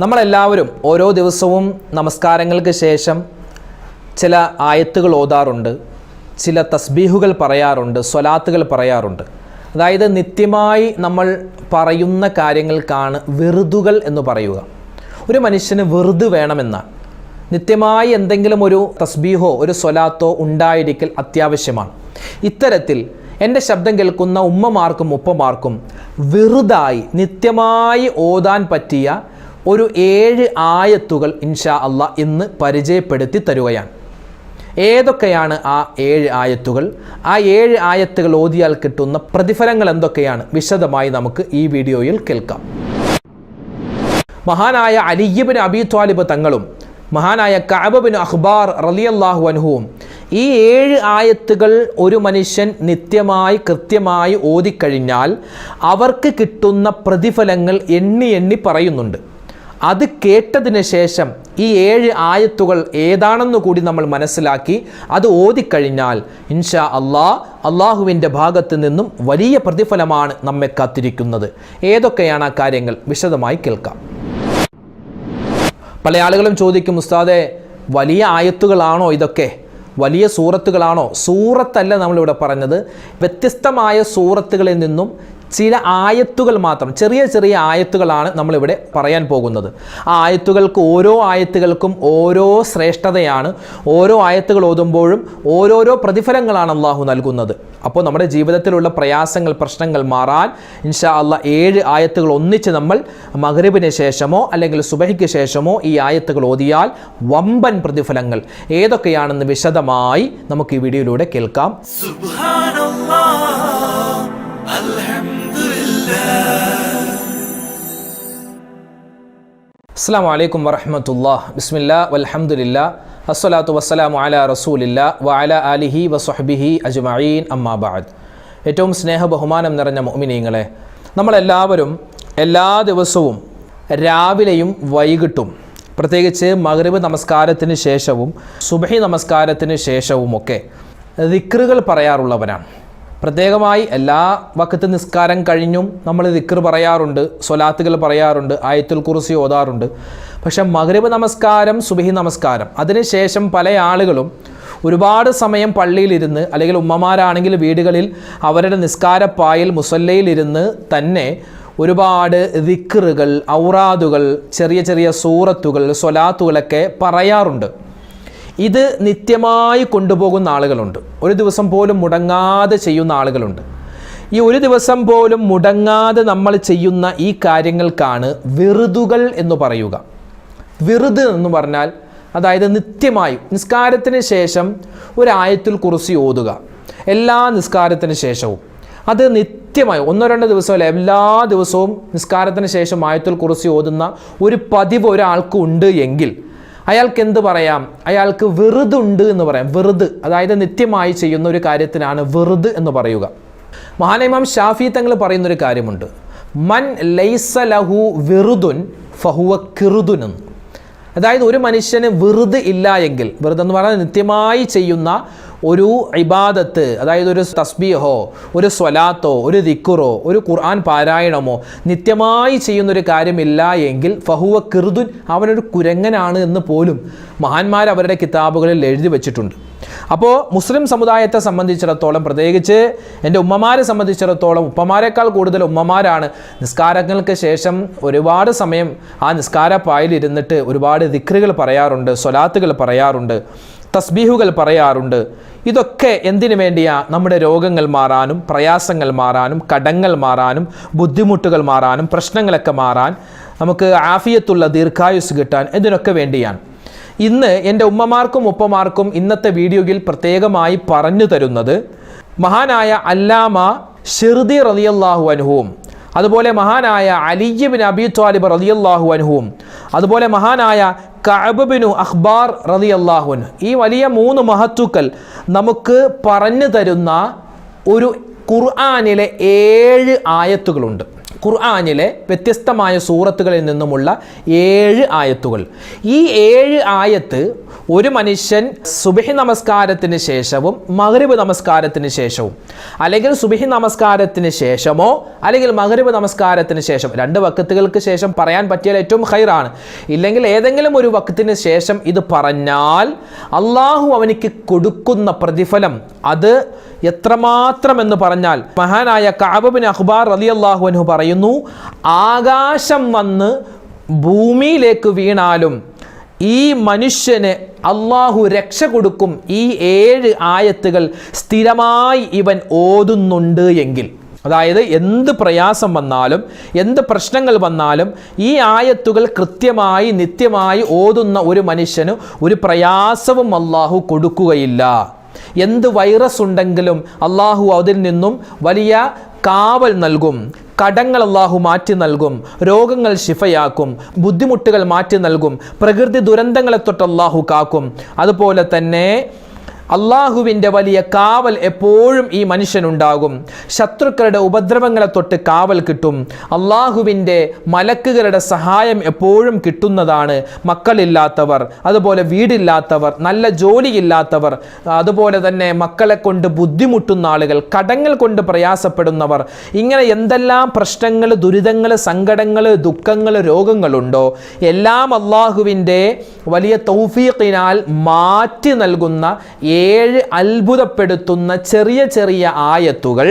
നമ്മളെല്ലാവരും ഓരോ ദിവസവും നമസ്കാരങ്ങൾക്ക് ശേഷം ചില ആയത്തുകൾ ഓതാറുണ്ട് ചില തസ്ബീഹുകൾ പറയാറുണ്ട് സ്വലാത്തുകൾ പറയാറുണ്ട്. അതായത് നിത്യമായി നമ്മൾ പറയുന്ന കാര്യങ്ങൾക്കാണ് വെറുതുകൾ എന്ന് പറയുക. ഒരു മനുഷ്യന് വെറുത് വേണമെന്നാണ് നിത്യമായി എന്തെങ്കിലും ഒരു തസ്ബീഹോ ഒരു സ്വലാത്തോ ഉണ്ടായിരിക്കൽ അത്യാവശ്യമാണ്. ഇത്തരത്തിൽ എന്റെ ശബ്ദം കേൾക്കുന്ന ഉമ്മമാർക്കും ഉപ്പമാർക്കും വെറുതായി നിത്യമായി ഓതാൻ പറ്റിയ ഒരു ഏഴ് ആയത്തുകൾ ഇൻഷാ അല്ല ഇന്ന് പരിചയപ്പെടുത്തി തരുകയാണ്. ഏതൊക്കെയാണ് ആ ഏഴ് ആയത്തുകൾ? ആ ഏഴ് ആയത്തുകൾ ഓതിയാൽ കിട്ടുന്ന പ്രതിഫലങ്ങൾ എന്തൊക്കെയാണ്? വിശദമായി നമുക്ക് ഈ വീഡിയോയിൽ കേൾക്കാം. മഹാനായ അലിയബിൻ അബി ത്വാലിബ് തങ്ങളും മഹാനായ കഅബബിൻ അഖ്ബാർ റലിയല്ലാഹു അൻഹുവും ഈ ഏഴ് ആയത്തുകൾ ഒരു മനുഷ്യൻ നിത്യമായി കൃത്യമായി ഓതിക്കഴിഞ്ഞാൽ അവർക്ക് കിട്ടുന്ന പ്രതിഫലങ്ങൾ എണ്ണി എണ്ണി പറയുന്നുണ്ട്. അത് കേട്ടതിന് ശേഷം ഈ ഏഴ് ആയത്തുകൾ ഏതാണെന്ന് കൂടി നമ്മൾ മനസ്സിലാക്കി അത് ഓതിക്കഴിഞ്ഞാൽ ഇൻഷാ അള്ളാ അള്ളാഹുവിന്റെ ഭാഗത്ത് നിന്നും വലിയ പ്രതിഫലമാണ് നമ്മെ കാത്തിരിക്കുന്നത്. ഏതൊക്കെയാണ് ആ കാര്യങ്ങൾ? വിശദമായി കേൾക്കാം. പല ആളുകളും ചോദിക്കും ഉസ്താദെ വലിയ ആയത്തുകളാണോ ഇതൊക്കെ? വലിയ സൂറത്തുകളാണോ? സൂറത്തല്ല നമ്മളിവിടെ പറഞ്ഞത്. വ്യത്യസ്തമായ സൂറത്തുകളിൽ നിന്നും ചില ആയത്തുകൾ മാത്രം ചെറിയ ചെറിയ ആയത്തുകളാണ് നമ്മളിവിടെ പറയാൻ പോകുന്നത്. ആ ആയത്തുകൾക്ക് ഓരോ ആയത്തുകൾക്കും ഓരോ ശ്രേഷ്ഠതയാണ്. ഓരോ ആയത്തുകൾ ഓതുമ്പോഴും ഓരോരോ പ്രതിഫലങ്ങളാണ് അള്ളാഹു നൽകുന്നത്. അപ്പോൾ നമ്മുടെ ജീവിതത്തിലുള്ള പ്രയാസങ്ങൾ പ്രശ്നങ്ങൾ മാറാൻ ഇൻഷാ അല്ല ഏഴ് ആയത്തുകൾ ഒന്നിച്ച് നമ്മൾ മകരബിന് ശേഷമോ അല്ലെങ്കിൽ സുബഹിക്ക് ശേഷമോ ഈ ആയത്തുകൾ ഓതിയാൽ വമ്പൻ പ്രതിഫലങ്ങൾ. ഏതൊക്കെയാണെന്ന് വിശദമായി നമുക്ക് ഈ വീഡിയോയിലൂടെ കേൾക്കാം. അസ്സാം വലൈക്കും വറഹമത്തുല്ലാ ബിസ്മില്ലാ വലഹമുല്ല അസ്സലാത്തു വസ്സലാമു അല റസൂലില്ല വഅല അലിഹി വസ്ഹബിഹി അജ്മഈൻ അമ്മാബാദ് ഏറ്റവും സ്നേഹ ബഹുമാനം നിറഞ്ഞ മോമിനീങ്ങളെ നമ്മളെല്ലാവരും എല്ലാ ദിവസവും രാവിലെയും വൈകിട്ടും പ്രത്യേകിച്ച് മഗ്രിബ് നമസ്കാരത്തിന് ശേഷവും സുബഹി നമസ്കാരത്തിന് ശേഷവുമൊക്കെ ദിക്റുകൾ പറയാറുള്ളവരാണ്. പ്രത്യേകമായി എല്ലാ വക്കത്ത് നിസ്കാരം കഴിഞ്ഞും നമ്മൾ ദിക്കർ പറയാറുണ്ട് സ്വലാത്തുകൾ പറയാറുണ്ട് ആയത്തുൽ കുറിസി ഓതാറുണ്ട്. പക്ഷെ മഗ്രിബ് നമസ്കാരം സുബഹി നമസ്കാരം അതിനുശേഷം പല ആളുകളും ഒരുപാട് സമയം പള്ളിയിലിരുന്ന് അല്ലെങ്കിൽ ഉമ്മമാരാണെങ്കിൽ വീടുകളിൽ അവരുടെ നിസ്കാരപ്പായിൽ മുസല്ലയിലിരുന്ന് തന്നെ ഒരുപാട് ദിക്കറുകൾ ഔറാദുകൾ ചെറിയ ചെറിയ സൂറത്തുകൾ സ്വലാത്തുകളൊക്കെ പറയാറുണ്ട്. ഇത് നിത്യമായി കൊണ്ടുപോകുന്ന ആളുകളുണ്ട്. ഒരു ദിവസം പോലും മുടങ്ങാതെ ചെയ്യുന്ന ആളുകളുണ്ട്. ഈ ഒരു ദിവസം പോലും മുടങ്ങാതെ നമ്മൾ ചെയ്യുന്ന ഈ കാര്യങ്ങൾക്കാണ് വെറുതുകൾ എന്ന് പറയുക. വെറുത് എന്ന് പറഞ്ഞാൽ അതായത് നിത്യമായി നിസ്കാരത്തിന് ശേഷം ഒരായത്തിൽ കുറിച്ച് ഓതുക. എല്ലാ നിസ്കാരത്തിന് ശേഷവും. അത് നിത്യമായി ഒന്നോ രണ്ടോ ദിവസമല്ല എല്ലാ ദിവസവും നിസ്കാരത്തിന് ശേഷം ആയത്തിൽ കുറിച്ച് ഓതുന്ന ഒരു പതിവ് ഒരാൾക്ക് ഉണ്ട് എങ്കിൽ അയാൾക്ക് എന്ത് പറയാം? അയാൾക്ക് വെറുതുണ്ട് എന്ന് പറയാം. വെറുത്. അതായത് നിത്യമായി ചെയ്യുന്ന ഒരു കാര്യത്തിനാണ് വെറുത് എന്ന് പറയുക. മഹാനിമാം ഷാഫി തങ്ങൾ പറയുന്നൊരു കാര്യമുണ്ട്. മൻ ലൈസ ലഹു വെറുതുൻ ഫഹുവ കിറുതുൻ അതായത് ഒരു മനുഷ്യന് വെറുതെ ഇല്ല എങ്കിൽ വെറുതെന്ന് പറഞ്ഞാൽ നിത്യമായി ചെയ്യുന്ന ഒരു ഇബാദത്ത് അതായത് ഒരു തസ്ബീഹോ ഒരു സ്വലാത്തോ ഒരു ദിക്കുറോ ഒരു ഖുർആൻ പാരായണമോ നിത്യമായി ചെയ്യുന്നൊരു കാര്യമില്ല എങ്കിൽ ഫഹുവ കിർദുൻ അവനൊരു കുരങ്ങനാണ് എന്ന് പോലും മഹാന്മാർ അവരുടെ കിതാബുകളിൽ എഴുതി വെച്ചിട്ടുണ്ട്. അപ്പോൾ മുസ്ലിം സമുദായത്തെ സംബന്ധിച്ചിടത്തോളം പ്രത്യേകിച്ച് എന്റെ ഉമ്മമാരെ സംബന്ധിച്ചിടത്തോളം ഉപ്പമാരെക്കാൾ കൂടുതൽ ഉമ്മമാരാണ്. നിസ്കാരങ്ങൾക്ക് ശേഷം ഒരുപാട് സമയം ആ നിസ്കാര ഇരുന്നിട്ട് ഒരുപാട് ദിക്റുകൾ പറയാറുണ്ട് സ്വലാത്തുകൾ പറയാറുണ്ട്. തസ്ബീഹുകൾ പറയാറുണ്ട്. ഇതൊക്കെ എന്തിനു വേണ്ടിയാ? നമ്മുടെ രോഗങ്ങൾ മാറാനും പ്രയാസങ്ങൾ മാറാനും കടങ്ങൾ മാറാനും ബുദ്ധിമുട്ടുകൾ മാറാനും പ്രശ്നങ്ങളൊക്കെ മാറാൻ നമുക്ക് ആഫിയത്തുള്ള ദീർഘായുസ് കിട്ടാൻ എന്തിനൊക്കെ വേണ്ടിയാണ്? ഇന്ന് എന്റെ ഉമ്മമാർക്കും ഉപ്പമാർക്കും ഇന്നത്തെ വീഡിയോയിൽ പ്രത്യേകമായി പറഞ്ഞു തരുന്നത് മഹാനായ അല്ലാമ ഷിർദി റളിയല്ലാഹു അനുഹവും അതുപോലെ മഹാനായ അലിയബിൻ അബി ത്വാലിബ് റളിയല്ലാഹു അനുഹവും അതുപോലെ മഹാനായ കഅബിനു അഖ്ബാർ റതി അൻഹു. ഈ വലിയ മൂന്ന് മഹത്തുക്കൾ നമുക്ക് പറഞ്ഞു തരുന്ന ഒരു ഖുർആാനിലെ ഏഴ് ആയത്തുകളുണ്ട്. ഖുർആാനിലെ വ്യത്യസ്തമായ സൂറത്തുകളിൽ നിന്നുമുള്ള ഏഴ് ആയത്തുകൾ. ഈ ഏഴ് ആയത്ത് ഒരു മനുഷ്യൻ സുബഹി നമസ്കാരത്തിന് ശേഷവും മഗ്രിബ് നമസ്കാരത്തിന് ശേഷവും അല്ലെങ്കിൽ സുബഹി നമസ്കാരത്തിന് ശേഷമോ അല്ലെങ്കിൽ മഗ്രിബ് നമസ്കാരത്തിന് ശേഷം രണ്ട് വക്കത്തുകൾക്ക് ശേഷം പറയാൻ പറ്റിയാൽ ഏറ്റവും ഹൈറാണ് ഇല്ലെങ്കിൽ ഏതെങ്കിലും ഒരു വക്കത്തിന് ശേഷം ഇത് പറഞ്ഞാൽ അള്ളാഹു അവനിക്ക് കൊടുക്കുന്ന പ്രതിഫലം അത് എത്രമാത്രം എന്ന് പറഞ്ഞാൽ മഹാനായ കാബബിൻ അഖ്ബാർ അലി അള്ളാഹു അനു പറയുന്നു ആകാശം വന്ന് ഭൂമിയിലേക്ക് വീണാലും ഈ മനുഷ്യന് അള്ളാഹു രക്ഷ കൊടുക്കും ഈ ഏഴ് ആയത്തുകൾ സ്ഥിരമായി ഇവൻ ഓതുന്നുണ്ട് എങ്കിൽ. അതായത് എന്ത് പ്രയാസം വന്നാലും എന്ത് പ്രശ്നങ്ങൾ വന്നാലും ഈ ആയത്തുകൾ കൃത്യമായി നിത്യമായി ഓതുന്ന ഒരു മനുഷ്യന് ഒരു പ്രയാസവും അള്ളാഹു കൊടുക്കുകയില്ല. എന്ത് വൈറസ് ഉണ്ടെങ്കിലും അള്ളാഹു അതിൽ നിന്നും വലിയ കാവൽ നൽകും കടങ്ങൾ അള്ളാഹു മാറ്റി നൽകും രോഗങ്ങൾ ശിഫയാക്കും ബുദ്ധിമുട്ടുകൾ മാറ്റി നൽകും പ്രകൃതി ദുരന്തങ്ങളെ തൊട്ട് അള്ളാഹു കാക്കും. അതുപോലെ തന്നെ അള്ളാഹുവിന്റെ വലിയ കാവൽ എപ്പോഴും ഈ മനുഷ്യനുണ്ടാകും. ശത്രുക്കളുടെ ഉപദ്രവങ്ങളെ തൊട്ട് കാവൽ കിട്ടും. അള്ളാഹുവിന്റെ മലക്കുകളുടെ സഹായം എപ്പോഴും കിട്ടുന്നതാണ് മക്കളില്ലാത്തവർ അതുപോലെ വീടില്ലാത്തവർ നല്ല ജോലിയില്ലാത്തവർ അതുപോലെ തന്നെ മക്കളെ കൊണ്ട് ബുദ്ധിമുട്ടുന്ന ആളുകൾ കടങ്ങൾ കൊണ്ട് പ്രയാസപ്പെടുന്നവർ. ഇങ്ങനെ എന്തെല്ലാം പ്രശ്നങ്ങൾ ദുരിതങ്ങൾ സങ്കടങ്ങൾ ദുഃഖങ്ങൾ രോഗങ്ങളുണ്ടോ? എല്ലാം അള്ളാഹുവിന്റെ വലിയ തൗഫീഖിനാൽ മാറ്റി നൽകുന്ന ഏഴ് അത്ഭുതപ്പെടുത്തുന്ന ചെറിയ ചെറിയ ആയത്തുകൾ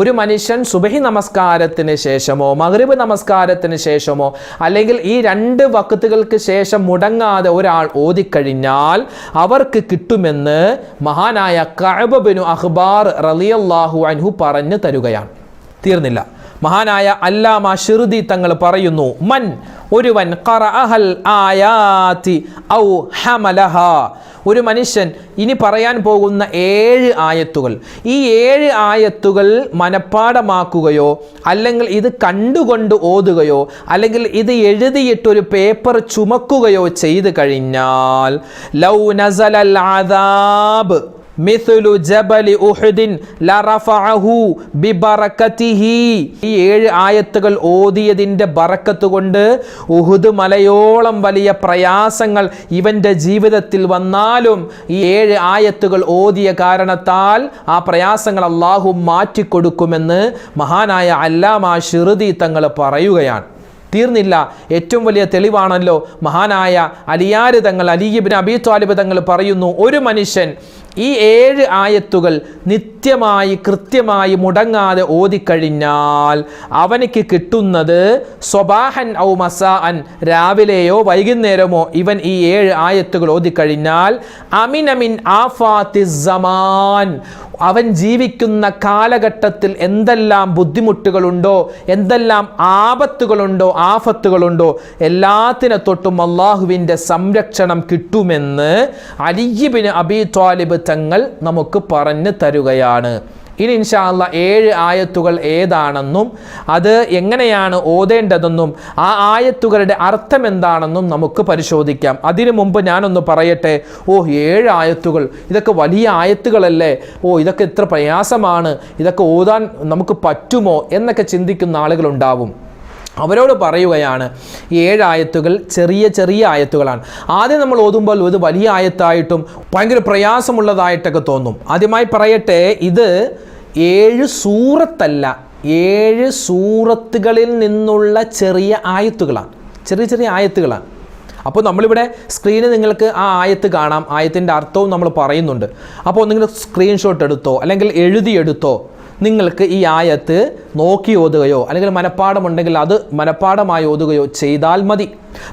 ഒരു മനുഷ്യൻ സുബഹി നമസ്കാരത്തിന് ശേഷമോ മഗ്രിബ് നമസ്കാരത്തിന് ശേഷമോ അല്ലെങ്കിൽ ഈ രണ്ട് വക്കത്തുകൾക്ക് ശേഷം മുടങ്ങാതെ ഒരാൾ ഓതിക്കഴിഞ്ഞാൽ അവർക്ക് കിട്ടുമെന്ന് മഹാനായ കഅബബിനു അഖ്ബാർ റളിയല്ലാഹു അൻഹു പറഞ്ഞു തരുകയാണ്. തീർന്നില്ല. മഹാനായ അല്ലാമ ഷിർദി തങ്ങൾ പറയുന്നു മൻ ഒരുവൻ ഖറഅഹൽ ഔ ഹമലഹ. ഒരു മനുഷ്യൻ ഇനി പറയാൻ പോകുന്ന ഏഴ് ആയത്തുകൾ ഈ ഏഴ് ആയത്തുകൾ മനഃപ്പാടമാക്കുകയോ അല്ലെങ്കിൽ ഇത് കണ്ടുകൊണ്ട് ഓതുകയോ അല്ലെങ്കിൽ ഇത് എഴുതിയിട്ടൊരു പേപ്പർ ചുമക്കുകയോ ചെയ്തു കഴിഞ്ഞാൽ ലൗ നസലൽ ആദാബ് മിഥുലു ജബലി ഉഹുദിൻ ലറഫഅഹു ബിബറക്കതിഹി ഈ ഏഴ് ആയത്തുകൾ ഓതിയതിന്റെ ബറക്കത്ത് കൊണ്ട് ഉഹുദ് മലയോളം വലിയ പ്രയാസങ്ങൾ ഇവന്റെ ജീവിതത്തിൽ വന്നാലും ഈ ഏഴ് ആയത്തുകൾ ഓതിയ കാരണത്താൽ ആ പ്രയാസങ്ങൾ അള്ളാഹു മാറ്റിക്കൊടുക്കുമെന്ന് മഹാനായ അല്ലാമ ഷിറുദി തങ്ങൾ പറയുകയാണ്. തീർന്നില്ല ഏറ്റവും വലിയ തെളിവാണല്ലോ മഹാനായ അലിയാര് തങ്ങൾ അലിയിബിൻ അബി ത്വാലിബ് തങ്ങൾ പറയുന്നു ഒരു മനുഷ്യൻ ഈ ഏഴ് ആയത്തുകൾ നിത്യമായി കൃത്യമായി മുടങ്ങാതെ ഓതിക്കഴിഞ്ഞാൽ അവനിക്ക് കിട്ടുന്നത് സ്വബാഹൻ ഔ മസാഅൻ രാവിലെയോ വൈകുന്നേരമോ ഇവൻ ഈ ഏഴ് ആയത്തുകൾ ഓതിക്കഴിഞ്ഞാൽ അമിനമിൻ ആഫാത്തി സമാൻ. അവൻ ജീവിക്കുന്ന കാലഘട്ടത്തിൽ എന്തെല്ലാം ബുദ്ധിമുട്ടുകളുണ്ടോ എന്തെല്ലാം ആപത്തുകളുണ്ടോ ആഫത്തുകളുണ്ടോ എല്ലാത്തിനെ തൊട്ടും അള്ളാഹുവിന്റെ സംരക്ഷണം കിട്ടുമെന്ന് അലിയിബിന് അബി ത്വാലിബ് തങ്ങൾ നമുക്ക് പറഞ്ഞു തരുകയാണ്. ഇനി ഇൻഷാല്ല ഏഴ് ആയത്തുകൾ ഏതാണെന്നും അത് എങ്ങനെയാണ് ഓതേണ്ടതെന്നും ആ ആയത്തുകളുടെ അർത്ഥം എന്താണെന്നും നമുക്ക് പരിശോധിക്കാം. അതിനു മുമ്പ് ഞാനൊന്ന് പറയട്ടെ. ഓ ഏഴ് ആയത്തുകൾ. ഇതൊക്കെ വലിയ ആയത്തുകളല്ലേ? ഓ ഇതൊക്കെ ഇത്ര പ്രയാസമാണ്. ഇതൊക്കെ ഓതാൻ നമുക്ക് പറ്റുമോ എന്നൊക്കെ ചിന്തിക്കുന്ന ആളുകളുണ്ടാവും. അവരോട് പറയുകയാണ് ഈ ഏഴ് ആയത്തുകൾ ചെറിയ ചെറിയ ആയത്തുകളാണ്. ആദ്യം നമ്മൾ ഓതുമ്പോൾ ഇത് വലിയ ആയത്തായിട്ടും ഭയങ്കര പ്രയാസമുള്ളതായിട്ടൊക്കെ തോന്നും. ആദ്യമായി പറയട്ടെ ഇത് ഏഴ് സൂറത്തല്ല. ഏഴ് സൂറത്തുകളിൽ നിന്നുള്ള ചെറിയ ആയത്തുകളാണ്. ചെറിയ ചെറിയ ആയത്തുകളാണ്. അപ്പോൾ നമ്മളിവിടെ സ്ക്രീനിൽ നിങ്ങൾക്ക് ആ ആയത്ത് കാണാം. ആയത്തിന്റെ അർത്ഥവും നമ്മൾ പറയുന്നുണ്ട്. അപ്പോൾ നിങ്ങൾ സ്ക്രീൻഷോട്ട് എടുത്തോ അല്ലെങ്കിൽ എഴുതിയെടുത്തോ നിങ്ങൾക്ക് ഈ ആയത്ത് നോക്കി ഓതുകയോ അല്ലെങ്കിൽ മനഃപ്പാടമുണ്ടെങ്കിൽ അത് മനഃപ്പാടമായി ഓതുകയോ ചെയ്താൽ മതി.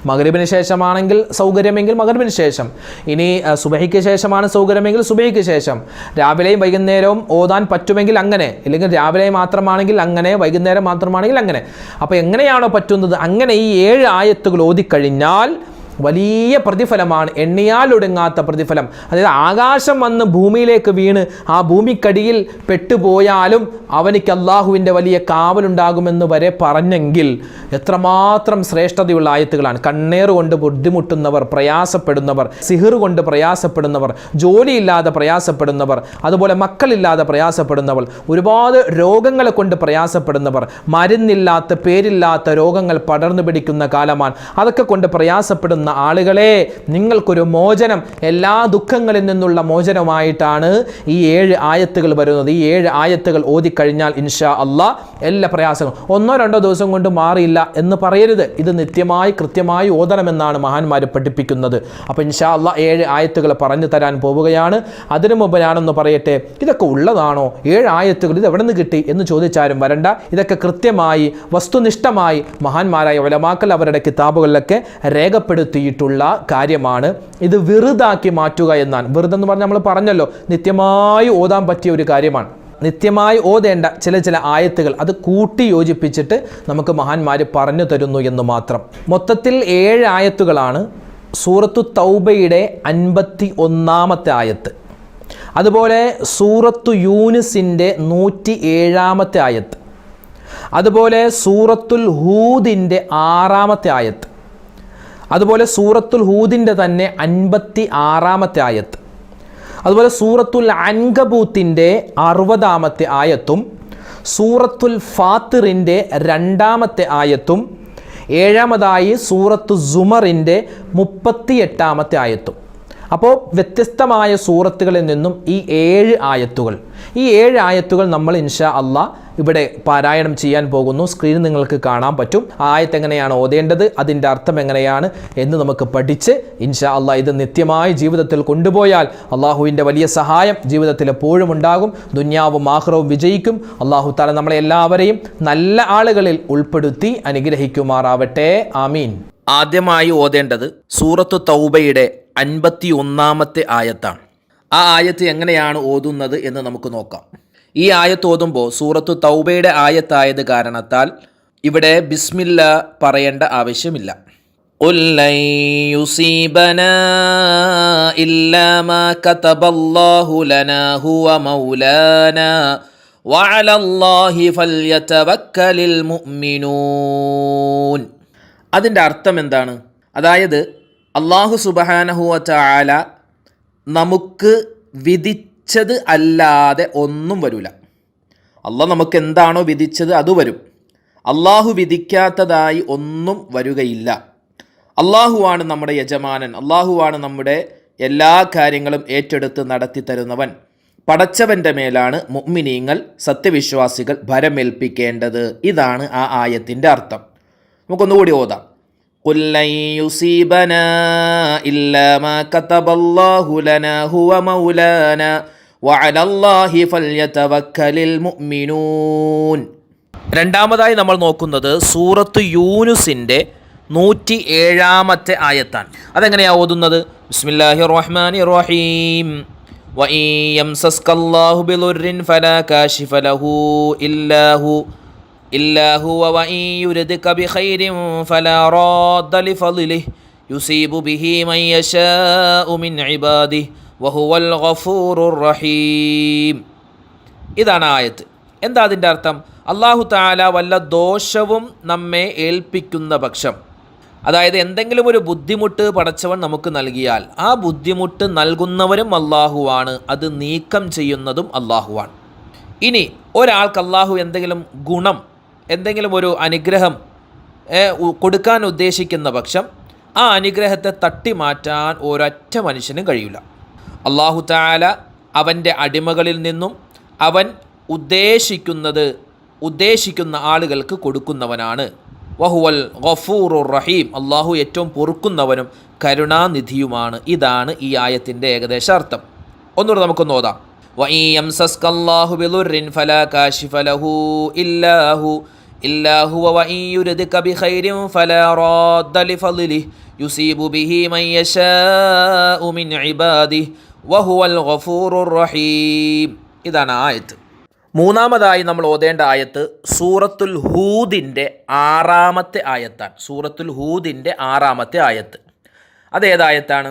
മകരബിന് ശേഷമാണെങ്കിൽ സൗകര്യമെങ്കിൽ മകരബിന് ശേഷം. ഇനി സുബഹിക്ക് ശേഷമാണ് സൗകര്യമെങ്കിൽ സുബഹിക്ക് ശേഷം. രാവിലെയും വൈകുന്നേരവും ഓതാൻ പറ്റുമെങ്കിൽ അങ്ങനെ. ഇല്ലെങ്കിൽ രാവിലെ മാത്രമാണെങ്കിൽ അങ്ങനെ വൈകുന്നേരം മാത്രമാണെങ്കിൽ അങ്ങനെ. അപ്പോൾ എങ്ങനെയാണോ പറ്റുന്നത്? അങ്ങനെ ഈ ഏഴ് ആയത്തുകൾ ഓതിക്കഴിഞ്ഞാൽ വലിയ പ്രതിഫലമാണ്. എണ്ണിയാലൊടുങ്ങാത്ത പ്രതിഫലം. അതായത് ആകാശം വന്ന് ഭൂമിയിലേക്ക് വീണ് ആ ഭൂമിക്കടിയിൽ പെട്ടുപോയാലും അവനിക്ക് അള്ളാഹുവിന്റെ വലിയ കാവലുണ്ടാകുമെന്ന് വരെ പറഞ്ഞെങ്കിൽ എത്രമാത്രം ശ്രേഷ്ഠതയുള്ള ആയത്തുകളാണ്. കണ്ണേർ കൊണ്ട് ബുദ്ധിമുട്ടുന്നവർ പ്രയാസപ്പെടുന്നവർ സിഹിർ കൊണ്ട് പ്രയാസപ്പെടുന്നവർ ജോലിയില്ലാതെ പ്രയാസപ്പെടുന്നവർ അതുപോലെ മക്കളില്ലാതെ പ്രയാസപ്പെടുന്നവർ ഒരുപാട് രോഗങ്ങളെ കൊണ്ട് പ്രയാസപ്പെടുന്നവർ മരുന്നില്ലാത്ത പേരില്ലാത്ത രോഗങ്ങൾ പടർന്നു പിടിക്കുന്ന കാലമാണ്. അതൊക്കെ കൊണ്ട് പ്രയാസപ്പെടുന്ന ആളുകളെ നിങ്ങൾക്കൊരു മോചനം എല്ലാ ദുഃഖങ്ങളിൽ നിന്നുള്ള മോചനമായിട്ടാണ് ഈ ഏഴ് ആയത്തുകൾ വരുന്നത്. ഈ ഏഴ് ആയത്തുകൾ ഓതിക്കഴിഞ്ഞാൽ ഇൻഷാ അള്ളാ എല്ലാ പ്രയാസങ്ങളും ഒന്നോ രണ്ടോ ദിവസം കൊണ്ട് മാറിയില്ല എന്ന് പറയരുത്. ഇത് നിത്യമായി കൃത്യമായി ഓതണമെന്നാണ് മഹാന്മാർ പഠിപ്പിക്കുന്നത്. അപ്പോൾ ഇൻഷാ അള്ളാ ഏഴ് ആയത്തുകൾ പറഞ്ഞു തരാൻ പോവുകയാണ്. അതിനു മുമ്പ് ഞാനൊന്ന് പറയട്ടെ ഇതൊക്കെ ഉള്ളതാണോ? ഏഴ് ആയത്തുകൾ ഇത് എവിടെ നിന്ന് കിട്ടി എന്ന് ചോദിച്ചാലും വരണ്ട. ഇതൊക്കെ കൃത്യമായി വസ്തുനിഷ്ഠമായി മഹാന്മാരായ ഒലമാക്കൽ അവരുടെ കിതാബുകളിലൊക്കെ രേഖപ്പെടുത്തിയിട്ടുള്ള കാര്യമാണ് ഇത് വെറുതാക്കി മാറ്റുക എന്നാണ്. വെറുതെന്ന് പറഞ്ഞാൽ നമ്മൾ പറഞ്ഞല്ലോ നിത്യമായി ഓതാൻ പറ്റിയ ഒരു കാര്യമാണ്. നിത്യമായി ഓതേണ്ട ചില ചില ആയത്തുകൾ അത് കൂട്ടി യോജിപ്പിച്ചിട്ട് നമുക്ക് മഹാന്മാർ പറഞ്ഞു തരുന്നു എന്ന് മാത്രം. മൊത്തത്തിൽ ഏഴ് ആയത്തുകളാണ് സൂറത്തു തൗബയുടെ അൻപത്തി ഒന്നാമത്തെ ആയത്ത്. അതുപോലെ സൂറത്തു യൂനിസിന്റെ നൂറ്റി ഏഴാമത്തെ ആയത്ത്. അതുപോലെ സൂറത്തുൽ ഹൂദിന്റെ ആറാമത്തെ ആയത്ത്. അതുപോലെ സൂറത്തുൽ ഹൂദിന്റെ തന്നെ അൻപത്തി ആറാമത്തെ ആയത്ത്. അതുപോലെ സൂറത്തുൽ അൻകബൂത്തിന്റെ അറുപതാമത്തെ ആയത്തും സൂറത്തുൽ ഫാത്തിറിന്റെ രണ്ടാമത്തെ ആയത്തും ഏഴാമതായി സൂറത്തു സുമറിന്റെ മുപ്പത്തി എട്ടാമത്തെ ആയത്തും. അപ്പോൾ വ്യത്യസ്തമായ സൂറത്തുകളിൽ നിന്നും ഈ ഏഴ് ആയത്തുകൾ. ഈ ഏഴ് ആയത്തുകൾ നമ്മൾ ഇൻഷാ അള്ളാ ഇവിടെ പാരായണം ചെയ്യാൻ പോകുന്നു. സ്ക്രീൻ നിങ്ങൾക്ക് കാണാൻ പറ്റും. ആയത്ത് എങ്ങനെയാണ് ഓതേണ്ടത്? അതിന്റെ അർത്ഥം എങ്ങനെയാണ് എന്ന് നമുക്ക് പഠിച്ച് ഇൻഷാ അള്ളാ ഇത് നിത്യമായി ജീവിതത്തിൽ കൊണ്ടുപോയാൽ അള്ളാഹുവിന്റെ വലിയ സഹായം ജീവിതത്തിൽ എപ്പോഴും ഉണ്ടാകും. ദുന്യാവും ആഹ്റവും വിജയിക്കും. അള്ളാഹു താല നമ്മളെ എല്ലാവരെയും നല്ല ആളുകളിൽ ഉൾപ്പെടുത്തി അനുഗ്രഹിക്കുമാറാവട്ടെ. ആമീൻ. ആദ്യമായി ഓതേണ്ടത് സൂറത്തു തൗബയുടെ അൻപത്തി ഒന്നാമത്തെ ആയത്താണ്. ആ ആയത്ത് എങ്ങനെയാണ് ഓതുന്നത് എന്ന് നമുക്ക് നോക്കാം. ഈ ആയത്ത് ഓതുമ്പോൾ സൂറത്ത് തൗബയുടെ ആയത്തായത് കാരണത്താൽ ഇവിടെ ബിസ്മില്ല പറയേണ്ട ആവശ്യമില്ല. അതിന്റെ അർത്ഥം എന്താണ്? അതായത് അള്ളാഹു സുബഹാനഹുവ ചാല നമുക്ക് വിധിച്ചത് അല്ലാതെ ഒന്നും വരില്ല അള്ളാഹ് നമുക്ക് എന്താണോ വിധിച്ചത് അത് വരും. അള്ളാഹു വിധിക്കാത്തതായി ഒന്നും വരികയില്ല. അള്ളാഹുവാണ് നമ്മുടെ യജമാനൻ. അള്ളാഹുവാണ് നമ്മുടെ എല്ലാ കാര്യങ്ങളും ഏറ്റെടുത്ത് നടത്തി തരുന്നവൻ. പടച്ചവന്റെ മേലാണ് മുഅ്മിനീങ്ങൾ സത്യവിശ്വാസികൾ ഭരമേൽപ്പിക്കേണ്ടത്. ഇതാണ് ആ ആയത്തിന്റെ അർത്ഥം. നമുക്കൊന്നുകൂടി ഓതാം. قل لن يصيبنا إلا ما كتب الله لنا هو مولانا وعلى الله فليتوكل المؤمنون രണ്ടാമതായി നമ്മൾ നോക്കുന്നത് സൂറത്ത് യൂനുസിൻ്റെ നൂറ്റി ഏഴാമത്തെ ആയത്താണ് അതെങ്ങനെയാ ഓതുന്നത് ബിസ്മില്ലാഹി റഹ്മാനി റഹീം وإن يمسسك الله بضر فلا كاشف له إلا هو إلا هو وإن يردك بخير فلا راد لفضله يصيب به من يشاء من عباده وهو الغفور الرحيم ഇതാണ് ആയത്ത് എന്താ അതിൻ്റെ അർത്ഥം അള്ളാഹു താല വല്ല ദോഷവും നമ്മെ ഏൽപ്പിക്കുന്ന പക്ഷം അതായത് എന്തെങ്കിലും ഒരു ബുദ്ധിമുട്ട് പടച്ചവൻ നമുക്ക് നൽകിയാൽ ആ ബുദ്ധിമുട്ട് നൽകുന്നവരും അള്ളാഹുവാണ് അത് നീക്കം ചെയ്യുന്നതും അള്ളാഹുവാണ് ഇനി ഒരാൾക്ക് അള്ളാഹു എന്തെങ്കിലും ഗുണം എന്തെങ്കിലും ഒരു അനുഗ്രഹം കൊടുക്കാൻ ഉദ്ദേശിക്കുന്ന പക്ഷം ആ അനുഗ്രഹത്തെ തട്ടി മാറ്റാൻ ഒരൊറ്റ മനുഷ്യനും കഴിയില്ല. അള്ളാഹു താല അവന്റെ അടിമകളിൽ നിന്നും അവൻ ഉദ്ദേശിക്കുന്നത് ഉദ്ദേശിക്കുന്ന ആളുകൾക്ക് കൊടുക്കുന്നവനാണ്. വഹുവൽ ഗഫൂറു റഹീം. അള്ളാഹു ഏറ്റവും പൊറുക്കുന്നവനും കരുണാനിധിയുമാണ്. ഇതാണ് ഈ ആയത്തിന്റെ ഏകദേശ അർത്ഥം. ഒന്നുകൂടെ നമുക്കൊന്ന് നോതാം ഇല്ലാഹു إِلَّا هُوَ إِلَّا هُوَ وَإِن يُرِدْكَ بِخَيْرٍ فَلَا رَادَّ لِفَضْلِهِ يُصِيبُ بِهِ مَن يَشَاءُ مِنْ عِبَادِهِ وَهُوَ الْغَفُورُ الرَّحِيمُ ഇതാണ് ആയത്ത് മൂന്നാമതായി നമ്മൾ ഓതേണ്ട ആയത്ത് സൂറത്തുൽ ഹൂദിൻ്റെ ആറാമത്തെ ആയത്താണ് സൂറത്തുൽ ഹൂദിൻ്റെ ആറാമത്തെ ആയത്ത് അത് ഏതായത്താണ്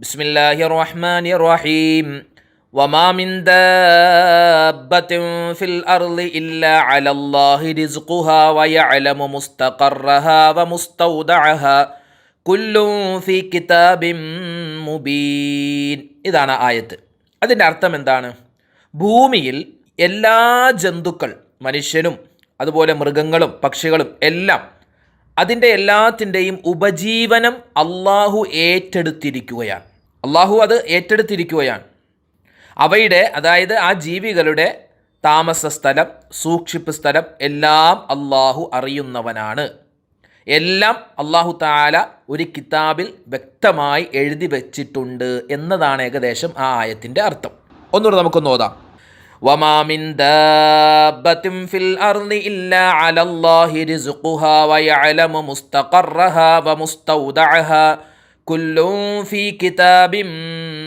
ബിസ്മില്ലാഹി റഹ്മാനി റഹീം ഫിൽ അർളി ഇല്ല അലല്ലാഹി മുബീൻ ഇതാണ് ആയത്ത്. അതിന്റെ അർത്ഥം എന്താണ്? ഭൂമിയിൽ എല്ലാ ജന്തുക്കൾ മനുഷ്യനും അതുപോലെ മൃഗങ്ങളും പക്ഷികളും എല്ലാം അതിന്റെ എല്ലാത്തിന്റെയും ഉപജീവനം അള്ളാഹു ഏറ്റെടുത്തിരിക്കുകയാണ്. അള്ളാഹു അത് ഏറ്റെടുത്തിരിക്കുകയാണ്. അവയുടെ അതായത് ആ ജീവികളുടെ താമസ സ്ഥലം സൂക്ഷിപ്പ് സ്ഥലം എല്ലാം അള്ളാഹു അറിയുന്നവനാണ്. എല്ലാം അള്ളാഹു താല ഒരു കിതാബിൽ വ്യക്തമായി എഴുതി വച്ചിട്ടുണ്ട് എന്നതാണ് ഏകദേശം ആ ആയത്തിന്റെ അർത്ഥം. ഒന്നുകൂടെ നമുക്കൊന്ന് ഓതാം. വമാമിൻ ഫിൽ അലല്ലാഹി വമുസ്തൗദഅഹാ ഫീ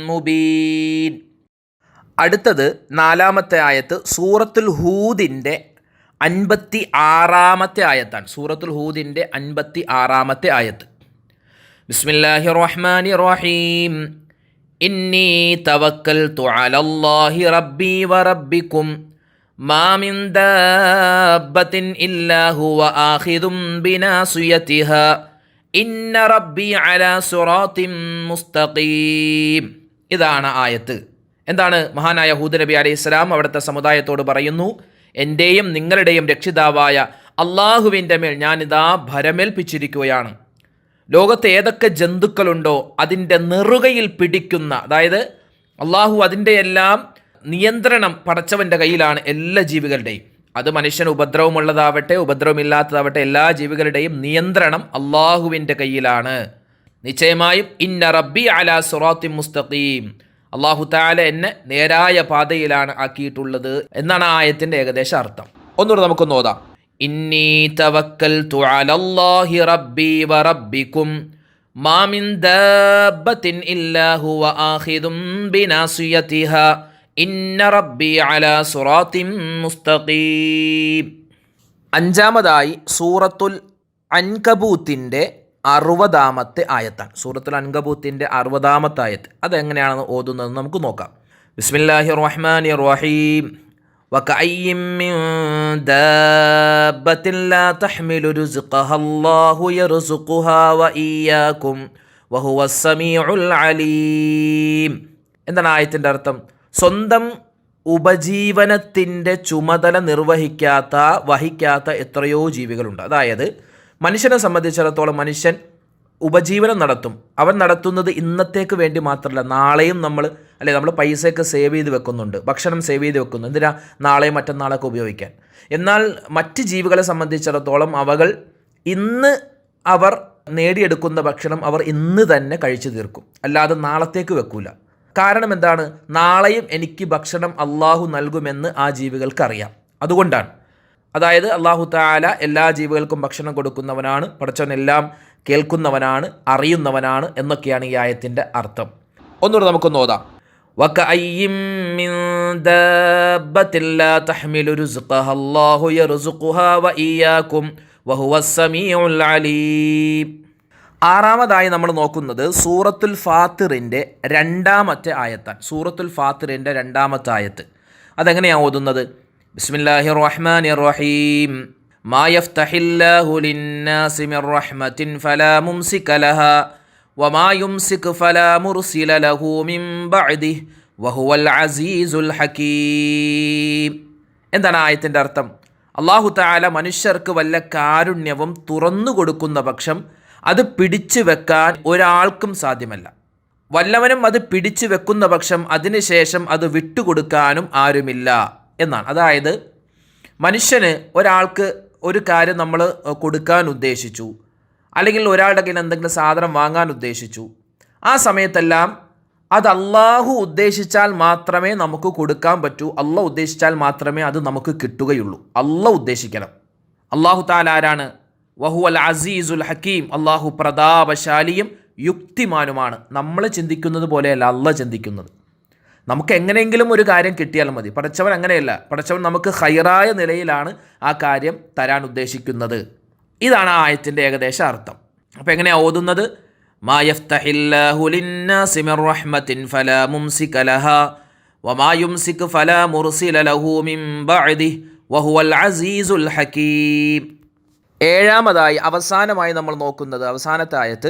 മുബീൻ. അടുത്തത് നാലാമത്തെ ആയത്ത് സൂറത്തുൽ ഹൂദിന്റെ അൻപത്തി ആറാമത്തെ ആയത്താണ്. സൂറത്തുൽ ഹൂദിന്റെ അൻപത്തി ആറാമത്തെ ആയത്ത്. ബിസ്മില്ലാഹി റഹ്മാനി റഹീം ഇന്നി തവക്കൽ അലല്ലാഹി റബ്ബി വറബ്ബിക്കും മിൻ ദാബത്തിൻ ഇല്ലാ ഹുവ ആഖിദും ബിനാസിയതിഹാ ഇന്ന റബ്ബി അലാ സിറാത്തിൻ മുസ്തഖീം. ഇതാണ് ആയത്ത്. എന്താണ് മഹാനായ ഹൂദ് നബി അലൈഹി സ്വലാം അവിടുത്തെ സമുദായത്തോട് പറയുന്നു? എന്റെയും നിങ്ങളുടെയും രക്ഷിതാവായ അള്ളാഹുവിന്റെ മേൽ ഞാനിതാ ഭരമേൽപ്പിച്ചിരിക്കുകയാണ്. ലോകത്തെ ഏതൊക്കെ ജന്തുക്കളുണ്ടോ അതിന്റെ നെറുകയിൽ പിടിക്കുന്ന അതായത് അള്ളാഹു അതിന്റെ എല്ലാം നിയന്ത്രണം പടച്ചവന്റെ കയ്യിലാണ് എല്ലാ ജീവികളുടെയും. അത് മനുഷ്യന് ഉപദ്രവമുള്ളതാവട്ടെ ഉപദ്രവമില്ലാത്തതാവട്ടെ എല്ലാ ജീവികളുടെയും നിയന്ത്രണം അള്ളാഹുവിന്റെ കയ്യിലാണ്. നിശ്ചയമായും ഇന്ന റബ്ബി അല സുറാത്തി മുസ്തഖീം. അള്ളാഹു താല എന്നെ നേരായ പാതയിലാണ് ആക്കിയിട്ടുള്ളത് എന്നാണ് ആയത്തിന്റെ ഏകദേശ അർത്ഥം. ഒന്നുകൂടെ നമുക്കൊന്ന് ഓതാം. ഇന്നി ബിനാസിയതിഹാ ഇന്ന അലാ മുസ്തഖീം. അഞ്ചാമതായി സൂറത്തുൽ അൻകബൂത്തിന്റെ അറുപതാമത്തെ ആയത്താണ് സൂറത്തുൽ അൻകബൂത്തിൻ്റെ അറുപതാമത്തെ ആയത്ത് അതെങ്ങനെയാണെന്ന് ഓതുന്നത് നമുക്ക് നോക്കാം ബിസ്മില്ലാഹി റഹ്മാനി റഹീം وكأي من دابة لا تحمل رزقها الله يرزقها وإياكم وهو السميع العليم എന്താണ് ആയത്തിൻ്റെ അർത്ഥം സ്വന്തം ഉപജീവനത്തിൻ്റെ ചുമതല നിർവഹിക്കാത്ത വഹിക്കാത്ത എത്രയോ ജീവികളുണ്ട് അതായത് മനുഷ്യനെ സംബന്ധിച്ചിടത്തോളം മനുഷ്യൻ ഉപജീവനം നടത്തും. അവൻ നടത്തുന്നത് ഇന്നത്തേക്ക് വേണ്ടി മാത്രമല്ല നാളെയും നമ്മൾ അല്ലെ നമ്മൾ പൈസയൊക്കെ സേവ് ചെയ്ത് വെക്കുന്നുണ്ട്. ഭക്ഷണം സേവ് ചെയ്ത് വെക്കുന്നു. എന്തിനാ? നാളെയും മറ്റന്നാളൊക്കെ ഉപയോഗിക്കാൻ. എന്നാൽ മറ്റ് ജീവികളെ സംബന്ധിച്ചിടത്തോളം അവകൾ ഇന്ന് അവർ നേടിയെടുക്കുന്ന ഭക്ഷണം അവർ ഇന്ന് തന്നെ കഴിച്ചു തീർക്കും. അല്ലാതെ നാളത്തേക്ക് വെക്കൂല. കാരണം എന്താണ്? നാളെയും എനിക്ക് ഭക്ഷണം അള്ളാഹു നൽകുമെന്ന് ആ ജീവികൾക്കറിയാം അതുകൊണ്ടാണ്. അതായത് അള്ളാഹു താല എല്ലാ ജീവികൾക്കും ഭക്ഷണം കൊടുക്കുന്നവനാണ് പടച്ചവൻ കേൾക്കുന്നവനാണ് അറിയുന്നവനാണ് എന്നൊക്കെയാണ് ഈ ആയത്തിന്റെ അർത്ഥം. ഒന്നുകൂടെ നമുക്കൊന്ന് ഓതാം. ആറാമതായി നമ്മൾ നോക്കുന്നത് സൂറത്തുൽ ഫാത്തിറിന്റെ രണ്ടാമത്തെ ആയത്താണ്. സൂറത്തുൽ ഫാത്തിറിന്റെ രണ്ടാമത്തെ ആയത്ത്. അതെങ്ങനെയാണ് ഓതുന്നത്? ബിസ്മില്ലാഹി റഹ്മാനി റഹീം മാ യഫ്തഹില്ലാഹു ലിന്നാസി മിർ رحمة ഫലാ മുംസിക ലഹാ. വമാ يمسك ഫലാ മുർസില ലഹു മിൻ بعده وهو العزيز ഹകീം. എന്താണ് ആയത്തിന്റെ അർത്ഥം? അള്ളാഹു താല മനുഷ്യർക്ക് വല്ല കാരുണ്യവും തുറന്നു കൊടുക്കുന്ന പക്ഷം അത് പിടിച്ചു വെക്കാൻ ഒരാൾക്കും സാധ്യമല്ല. വല്ലവനും അത് പിടിച്ചു വെക്കുന്ന പക്ഷം അതിനുശേഷം അത് വിട്ടുകൊടുക്കാനും ആരുമില്ല. എന്നാണ്. അതായത് മനുഷ്യന് ഒരാൾക്ക് ഒരു കാര്യം നമ്മൾ കൊടുക്കാൻ ഉദ്ദേശിച്ചു. അല്ലെങ്കിൽ ഒരാളുടെ കയ്യിൽ എന്തെങ്കിലും സാധനം വാങ്ങാൻ ഉദ്ദേശിച്ചു. ആ സമയത്തെല്ലാം അത് അള്ളാഹു ഉദ്ദേശിച്ചാൽ മാത്രമേ നമുക്ക് കൊടുക്കാൻ പറ്റൂ. അല്ല ഉദ്ദേശിച്ചാൽ മാത്രമേ അത് നമുക്ക് കിട്ടുകയുള്ളൂ. അല്ല ഉദ്ദേശിക്കണം. അള്ളാഹു താൽ ആരാണ്? വഹു അൽ അസീസുൽ ഹക്കീം. അള്ളാഹു പ്രതാപശാലിയും യുക്തിമാനുമാണ്. നമ്മൾ ചിന്തിക്കുന്നത് പോലെയല്ല അല്ല ചിന്തിക്കുന്നത്. നമുക്ക് എങ്ങനെയെങ്കിലും ഒരു കാര്യം കിട്ടിയാൽ മതി പടച്ചവൻ അങ്ങനെയല്ല പടച്ചവൻ നമുക്ക് ഹൈറായ നിലയിലാണ് ആ കാര്യം തരാൻ ഉദ്ദേശിക്കുന്നത് ഇതാണ് ആ ആയത്തിൻ്റെ ഏകദേശ അർത്ഥം അപ്പോൾ എങ്ങനെയാണ് ഓതുന്നത് ما يفتح الله للناس من رحمة فلا ممسك لها وما يمسك فلا مرسل له من بعده وهو العزيز الحكيم ഏഴാമതായി അവസാനമായി നമ്മൾ നോക്കുന്നത് അവസാനത്തെ ആയത്ത്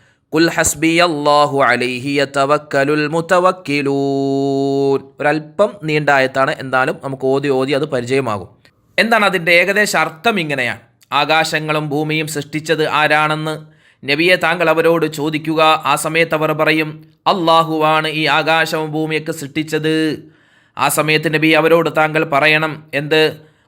കുൽ ഒരല്പം നീണ്ടായത്താണ് എന്തായാലും നമുക്ക് ഓതി ഓതി അത് പരിചയമാകും. എന്താണ് അതിന്റെ ഏകദേശ അർത്ഥം ഇങ്ങനെയാണ്? ആകാശങ്ങളും ഭൂമിയും സൃഷ്ടിച്ചത് ആരാണെന്ന് നബിയെ താങ്കൾ അവരോട് ചോദിക്കുക. ആ സമയത്ത് അവർ പറയും അള്ളാഹുവാണ് ഈ ആകാശവും ഭൂമിയൊക്കെ സൃഷ്ടിച്ചത്. ആ സമയത്ത് നബി അവരോട് താങ്കൾ പറയണം എന്ത്?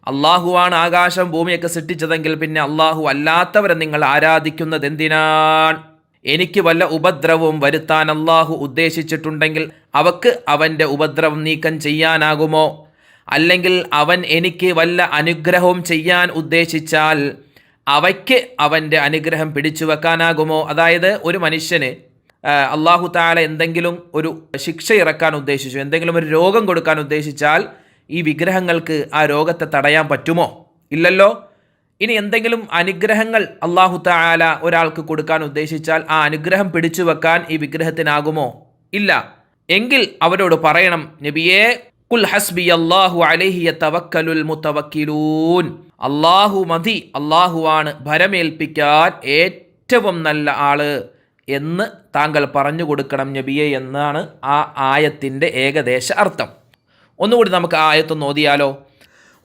അള്ളാഹുവാണ് ആകാശം ഭൂമിയൊക്കെ സൃഷ്ടിച്ചതെങ്കിൽ പിന്നെ അള്ളാഹു അല്ലാത്തവരെ നിങ്ങൾ ആരാധിക്കുന്നത് എന്തിനാണ്? എനിക്ക് വല്ല ഉപദ്രവവും വരുത്താൻ അള്ളാഹു ഉദ്ദേശിച്ചിട്ടുണ്ടെങ്കിൽ അവക്ക് അവന്റെ ഉപദ്രവം നീക്കം ചെയ്യാനാകുമോ? അല്ലെങ്കിൽ അവൻ എനിക്ക് വല്ല അനുഗ്രഹവും ചെയ്യാൻ ഉദ്ദേശിച്ചാൽ അവയ്ക്ക് അവന്റെ അനുഗ്രഹം പിടിച്ചു വെക്കാനാകുമോ? അതായത് ഒരു മനുഷ്യന് അള്ളാഹു താല എന്തെങ്കിലും ഒരു ശിക്ഷ ഇറക്കാൻ ഉദ്ദേശിച്ചു എന്തെങ്കിലും ഒരു രോഗം കൊടുക്കാൻ ഉദ്ദേശിച്ചാൽ ഈ വിഗ്രഹങ്ങൾക്ക് ആ രോഗത്തെ തടയാൻ പറ്റുമോ? ഇല്ലല്ലോ? ഇനി എന്തെങ്കിലും അനുഗ്രഹങ്ങൾ അള്ളാഹു താല ഒരാൾക്ക് കൊടുക്കാൻ ഉദ്ദേശിച്ചാൽ ആ അനുഗ്രഹം പിടിച്ചു വെക്കാൻ ഈ വിഗ്രഹത്തിനാകുമോ? ഇല്ല. എങ്കിൽ അവരോട് പറയണം നബിയേ കുൽ ഹസ്ബി അള്ളാഹു അലൈഹി തവക്കലുൽ മുതവക്കിലൂൻ. അള്ളാഹു മതി അള്ളാഹുവാണ് ഭരമേൽപ്പിക്കാൻ ഏറ്റവും നല്ല ആൾ എന്ന് താങ്കൾ പറഞ്ഞു കൊടുക്കണം നബിയെ എന്നാണ് ആ ആയത്തിന്റെ ഏകദേശ അർത്ഥം. ഒന്നുകൂടി നമുക്ക് ആ ആയത്തൊന്ന് ഓതിയാലോ?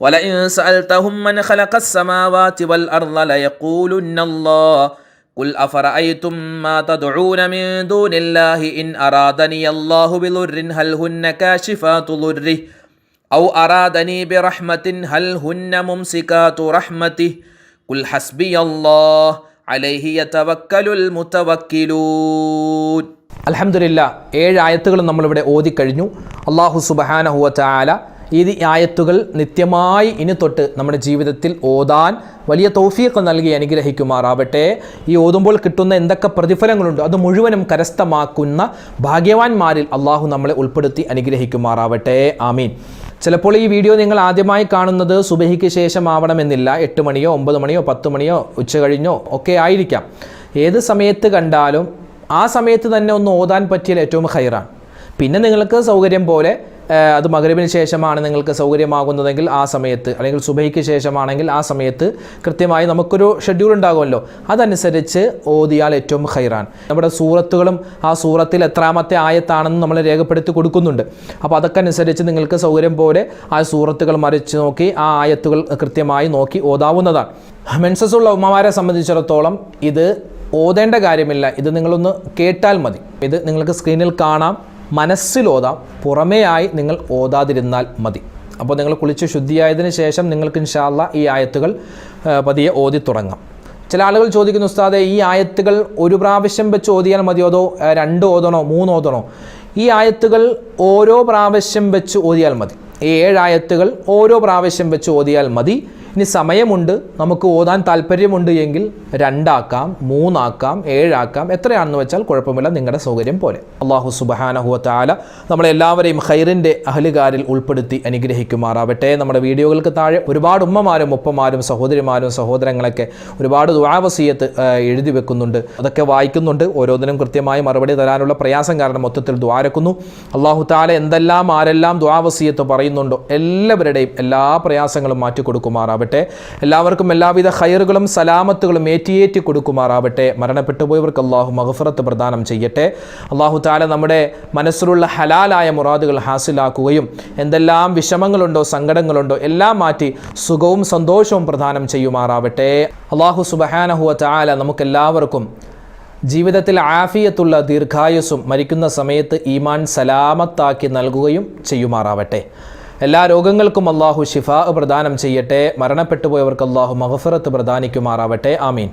ولئن سألتهم من خلق السماوات والأرض ليقولن الله قل أفرأيتم ما تدعون من دون الله إن أرادني الله بضر هل هن كاشفات ضره أو أرادني برحمة هل هن ممسكات رحمته قل حسبي الله عليه يتوكل المتوكلون അലഹമില്ല ഏഴ് ആയത്തുകൾ നമ്മളിവിടെ ഓതിക്കഴിഞ്ഞു അള്ളാഹു സുബഹാനഹുവ ചാല ഈ ആയത്തുകൾ നിത്യമായി ഇനി തൊട്ട് നമ്മുടെ ജീവിതത്തിൽ ഓതാൻ വലിയ തൗഫീഖ് നൽകി അനുഗ്രഹിക്കുമാറാവട്ടെ. ഈ ഓതുമ്പോൾ കിട്ടുന്ന എന്തൊക്കെ പ്രതിഫലങ്ങളുണ്ട് അത് മുഴുവനും കരസ്ഥമാക്കുന്ന ഭാഗ്യവാന്മാരിൽ അള്ളാഹു നമ്മളെ ഉൾപ്പെടുത്തി അനുഗ്രഹിക്കുമാറാവട്ടെ. ആമീൻ. ചിലപ്പോൾ ഈ വീഡിയോ നിങ്ങൾ ആദ്യമായി കാണുന്നത് സുബഹിക്ക് ശേഷമാവണമെന്നില്ല. എട്ട് മണിയോ ഒമ്പത് മണിയോ പത്ത് മണിയോ ഉച്ച കഴിഞ്ഞോ ഒക്കെ ആയിരിക്കാം. ഏത് സമയത്ത് കണ്ടാലും ആ സമയത്ത് തന്നെ ഒന്ന് ഓതാൻ പറ്റിയാൽ ഏറ്റവും ഹൈറാണ്. പിന്നെ നിങ്ങൾക്ക് സൗകര്യം പോലെ അത് മകരവിന് ശേഷമാണ് നിങ്ങൾക്ക് സൗകര്യമാകുന്നതെങ്കിൽ ആ സമയത്ത് അല്ലെങ്കിൽ സുബൈക്ക് ശേഷമാണെങ്കിൽ ആ സമയത്ത് കൃത്യമായി നമുക്കൊരു ഷെഡ്യൂൾ ഉണ്ടാകുമല്ലോ. അതനുസരിച്ച് ഓതിയാൽ ഏറ്റവും ഹൈറാൻ നമ്മുടെ സൂറത്തുകളും ആ സൂറത്തിൽ എത്രാമത്തെ ആയത്താണെന്ന് നമ്മൾ രേഖപ്പെടുത്തി കൊടുക്കുന്നുണ്ട്. അപ്പോൾ അതൊക്കെ അനുസരിച്ച് നിങ്ങൾക്ക് സൗകര്യം പോലെ ആ സൂറത്തുകൾ മറിച്ച് നോക്കി ആ ആയത്തുകൾ കൃത്യമായി നോക്കി ഓതാവുന്നതാണ്. മെൻസസ് ഉള്ള ഉമ്മമാരെ സംബന്ധിച്ചിടത്തോളം ഇത് ഓതേണ്ട കാര്യമില്ല. ഇത് നിങ്ങളൊന്ന് കേട്ടാൽ മതി. ഇത് നിങ്ങൾക്ക് സ്ക്രീനിൽ കാണാം. മനസ്സിൽ പുറമേ പുറമേയായി നിങ്ങൾ ഓതാതിരുന്നാൽ മതി. അപ്പോൾ നിങ്ങൾ കുളിച്ച് ശുദ്ധിയായതിനു ശേഷം നിങ്ങൾക്ക് ഇൻഷാല്ല ഈ ആയത്തുകൾ പതിയെ ഓതി തുടങ്ങാം. ചില ആളുകൾ ചോദിക്കുന്നു ഉസ്താദെ ഈ ആയത്തുകൾ ഒരു പ്രാവശ്യം വെച്ച് ഓതിയാൽ മതിയോ? അതോ രണ്ട് ഓതണോ മൂന്ന് ഓതണോ? ഈ ആയത്തുകൾ ഓരോ പ്രാവശ്യം വെച്ച് ഓതിയാൽ മതി. ഈ ഏഴായത്തുകൾ ഓരോ പ്രാവശ്യം വെച്ച് ഓതിയാൽ മതി. ഇനി സമയമുണ്ട്. നമുക്ക് ഓതാൻ താല്പര്യമുണ്ട് എങ്കിൽ രണ്ടാക്കാം മൂന്നാക്കാം ഏഴാക്കാം. എത്രയാണെന്ന് വെച്ചാൽ കുഴപ്പമില്ല. നിങ്ങളുടെ സൗകര്യം പോലെ. അള്ളാഹു സുബഹാനഹുവ താല നമ്മളെല്ലാവരെയും ഖൈറിന്റെ അഹലുകാരിൽ ഉൾപ്പെടുത്തി അനുഗ്രഹിക്കുമാറാവട്ടെ. നമ്മുടെ വീഡിയോകൾക്ക് താഴെ ഒരുപാട് ഉമ്മമാരും ഉപ്പമാരും സഹോദരിമാരും സഹോദരങ്ങളൊക്കെ ഒരുപാട് ദുആവസീയത്ത് ആ, എഴുതി വെക്കുന്നുണ്ട്. അതൊക്കെ വായിക്കുന്നുണ്ട്. ഓരോന്നിനും കൃത്യമായി മറുപടി തരാനുള്ള പ്രയാസം കാരണം മൊത്തത്തിൽ ദ്വാരക്കുന്നു അള്ളാഹു താല എന്തെല്ലാം ആരെല്ലാം ദ്വാവസീയത്ത് പറയുന്നുണ്ടോ എല്ലാവരുടെയും എല്ലാ പ്രയാസങ്ങളും മാറ്റി കൊടുക്കുമാറാവട്ടെ എല്ലാവർക്കും എല്ലാവിധ ഹയറുകളും സലാമത്തുകളും ഏറ്റിയേറ്റി കൊടുക്കുമാറാവട്ടെ. മരണപ്പെട്ടുപോയവർക്ക് അള്ളാഹു മഹഫറത്ത് പ്രദാനം ചെയ്യട്ടെ. അള്ളാഹു താല നമ്മുടെ മനസ്സിലുള്ള ഹലാലായ മുറാദുകൾ ഹാസിലാക്കുകയും എന്തെല്ലാം വിഷമങ്ങളുണ്ടോ സങ്കടങ്ങളുണ്ടോ എല്ലാം മാറ്റി സുഖവും സന്തോഷവും പ്രദാനം ചെയ്യുമാറാവട്ടെ. അള്ളാഹു സുബഹാനഹുവ താല നമുക്കെല്ലാവർക്കും ജീവിതത്തിൽ ആഫിയത്തുള്ള ദീർഘായുസ്സും മരിക്കുന്ന സമയത്ത് ഈമാൻ സലാമത്താക്കി നൽകുകയും ചെയ്യുമാറാവട്ടെ. എല്ലാ രോഗങ്ങൾക്കും അള്ളാഹു ഷിഫ പ്രദാനം ചെയ്യട്ടെ. മരണപ്പെട്ടുപോയവർക്ക് അള്ളാഹു മഹഫറത്ത് പ്രദാനിക്കുമാറാവട്ടെ. ആമീൻ.